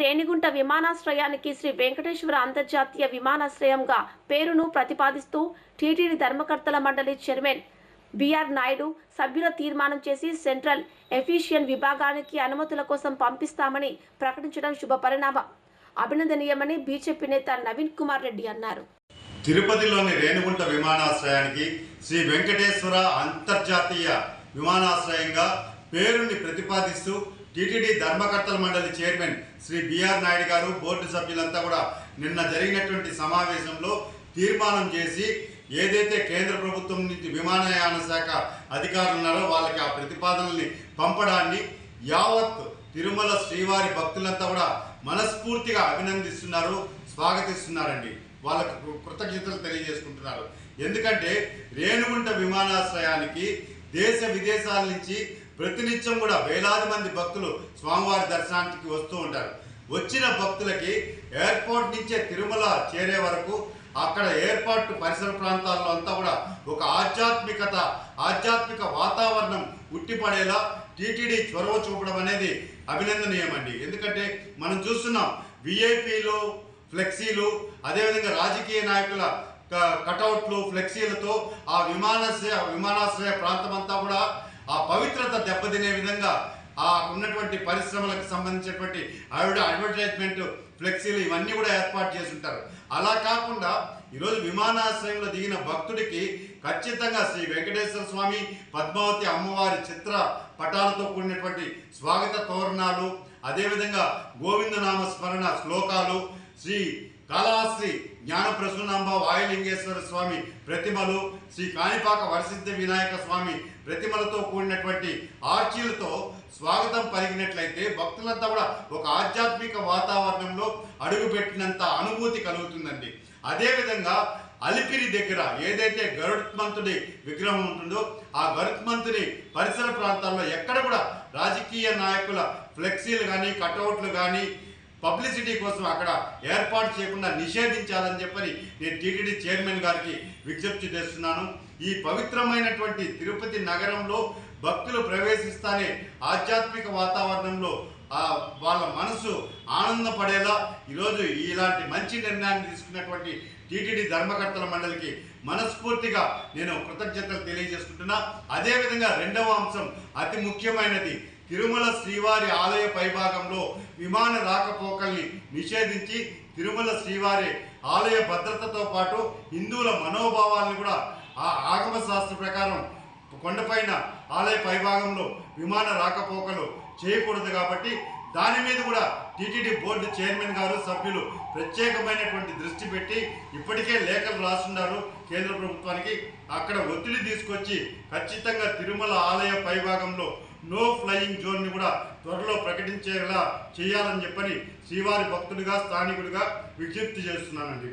రేణిగుంట విమానాశ్రయానికి శ్రీ వెంకటేశ్వర అంతర్జాతీయ విమానాశ్రయంగా పేరును ప్రతిపాదిస్తూ టీటీడీ ధర్మకర్తల మండలి చైర్మన్ బిఆర్ నాయుడు సభ్యుల తీర్మానం చేసి సెంట్రల్ ఎఫిషియన్ విభాగానికి అనుమతుల కోసం పంపిస్తామని ప్రకటించడం శుభ పరిణామం అభినందనీయమని బీజేపీ నేత నవీన్ కుమార్ రెడ్డి అన్నారు. తిరుపతిలోని రేణిగుంట విమానాశ్రయానికి శ్రీ వెంకటేశ్వర అంతర్జాతీయ విమానాశ్రయంగా పేరుని ప్రతిపాదిస్తూ టీటీడీ ధర్మకర్తల మండలి చైర్మన్ శ్రీ బిఆర్ నాయుడు గారు బోర్డు సభ్యులంతా కూడా నిన్న జరిగినటువంటి సమావేశంలో తీర్మానం చేసి ఏదైతే కేంద్ర ప్రభుత్వం నుంచి విమానయాన శాఖ అధికారులు ఉన్నారో వాళ్ళకి ఆ ప్రతిపాదనల్ని పంపడాన్ని యావత్ తిరుమల శ్రీవారి భక్తులంతా కూడా మనస్ఫూర్తిగా అభినందిస్తున్నారు స్వాగతిస్తున్నారండి. వాళ్ళకు కృతజ్ఞతలు తెలియజేసుకుంటున్నారు. ఎందుకంటే రేణుగుంట విమానాశ్రయానికి దేశ విదేశాల నుంచి ప్రతినిత్యం కూడా వేలాది మంది భక్తులు స్వామివారి దర్శనానికి వస్తూ ఉంటారు. వచ్చిన భక్తులకి ఎయిర్పోర్ట్ నుంచే తిరుమల చేరే వరకు అక్కడ ఎయిర్పోర్ట్ పరిసర ప్రాంతాల్లో అంతా కూడా ఒక ఆధ్యాత్మికత ఆధ్యాత్మిక వాతావరణం ఉట్టిపడేలా టీటీడీ చొరవ చూపడం అనేది అభినందనీయమండి. ఎందుకంటే మనం చూస్తున్నాం విఐపీలు ఫ్లెక్సీలు అదేవిధంగా రాజకీయ నాయకుల కటౌట్లు ఫ్లెక్సీలతో ఆ విమానాశ్రయ విమానాశ్రయ ప్రాంతం అంతా కూడా ఆ పవిత్రత దెబ్బతినే విధంగా ఆ ఉన్నటువంటి పరిశ్రమలకు సంబంధించినటువంటి ఆవిడ అడ్వర్టైజ్మెంట్ ఫ్లెక్సీలు ఇవన్నీ కూడా ఏర్పాటు చేసి ఉంటారు అలా కాకుండా ఈరోజు విమానాశ్రయంలో దిగిన భక్తుడికి ఖచ్చితంగా శ్రీ వెంకటేశ్వర స్వామి పద్మావతి అమ్మవారి చిత్ర పటాలతో కూడినటువంటి స్వాగత తోరణాలు అదేవిధంగా గోవిందనామ స్మరణ శ్లోకాలు శ్రీ కాళహస్తి జ్ఞాన ప్రసూనాంబ వాయులింగేశ్వర స్వామి ప్రతిమలు శ్రీ కాణిపాక వరసిద్ధ వినాయక స్వామి ప్రతిమలతో కూడినటువంటి ఆర్చీలతో స్వాగతం పలికినట్లయితే భక్తులంతా కూడా ఒక ఆధ్యాత్మిక వాతావరణంలో అడుగుపెట్టినంత అనుభూతి కలుగుతుందండి. అదేవిధంగా అలిపిరి దగ్గర ఏదైతే గరుత్మంతుడి విగ్రహం ఉంటుందో ఆ గరుత్మంతుని పరిసర ప్రాంతాల్లో ఎక్కడ కూడా రాజకీయ నాయకుల ఫ్లెక్సీలు కానీ కటౌట్లు కానీ పబ్లిసిటీ కోసం అక్కడ ఏర్పాటు చేయకుండా నిషేధించాలని చెప్పని నేను టీటీడీ చైర్మన్ గారికి విజ్ఞప్తి చేస్తున్నాను. ఈ పవిత్రమైనటువంటి తిరుపతి నగరంలో భక్తులు ప్రవేశిస్తానే ఆధ్యాత్మిక వాతావరణంలో వాళ్ళ మనసు ఆనందపడేలా ఈరోజు ఇలాంటి మంచి నిర్ణయాన్ని తీసుకున్నటువంటి టీటీడీ ధర్మకర్తల మండలికి మనస్ఫూర్తిగా నేను కృతజ్ఞతలు తెలియజేసుకుంటున్నా. అదేవిధంగా రెండవ అంశం అతి ముఖ్యమైనది. తిరుమల శ్రీవారి ఆలయ పైభాగంలో విమాన రాకపోకల్ని నిషేధించి తిరుమల శ్రీవారి ఆలయ భద్రతతో పాటు హిందువుల మనోభావాలను కూడా ఆ ఆగమ శాస్త్ర ప్రకారం కొండపైన ఆలయ పైభాగంలో విమాన రాకపోకలు చేయకూడదు కాబట్టి దాని మీద కూడా టీటీడీ బోర్డు చైర్మన్ గారు సభ్యులు ప్రత్యేకమైనటువంటి దృష్టి పెట్టి ఇప్పటికే లేఖలు రాస్తున్నారు కేంద్ర ప్రభుత్వానికి అక్కడ ఒత్తిడి తీసుకొచ్చి ఖచ్చితంగా తిరుమల ఆలయ పైభాగంలో నో ఫ్లయింగ్ జోన్ని కూడా త్వరలో ప్రకటించేలా చేయాలని చెప్పని శ్రీవారి భక్తుడిగా స్థానికుడిగా విజ్ఞప్తి చేస్తున్నానండి.